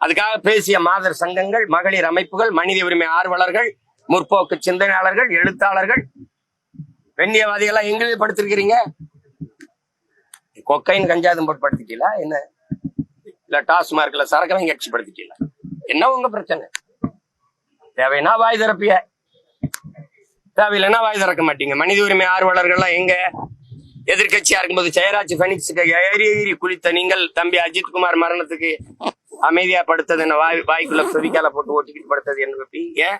அதுக்காக பேசிய மாதர் சங்கங்கள் மகளிர் அமைப்புகள் மனித உரிமை ஆர்வலர்கள் முற்போக்கு சிந்தனையாளர்கள் எழுத்தாளர்கள் பெண்ணியவாதிகள்லாம் எங்க படுத்திருக்கிறீங்க? கொக்கைன் கஞ்சாதும் போட்டு படுத்திட்டீங்களா என்ன? இல்ல டாஸ்மார்க்ல சரக்கு வாங்கி கட்சி படுத்திட்டீங்களா? என்ன உங்க பிரச்சனை? தேவைன்னா வாய் திறப்பிய. தேவையில்லைன்னா வாய் திறக்க மாட்டீங்க. மனித உரிமை ஆர்வலர்கள்லாம் எங்க? எதிர்க்கட்சியா இருக்கும்போது ஜெயராஜ் பெனிக்ஸுக்கு ஏறி ஏறி குளித்த நீங்கள் தம்பி அஜித்குமார் மரணத்துக்கு அமைதியா படுத்தது என்ன? வாய் வாய்க்குள்ள செவிக்கால போட்டு ஓட்டிக்கிட்டு படுத்தது என்ன பப்பி ஏன்?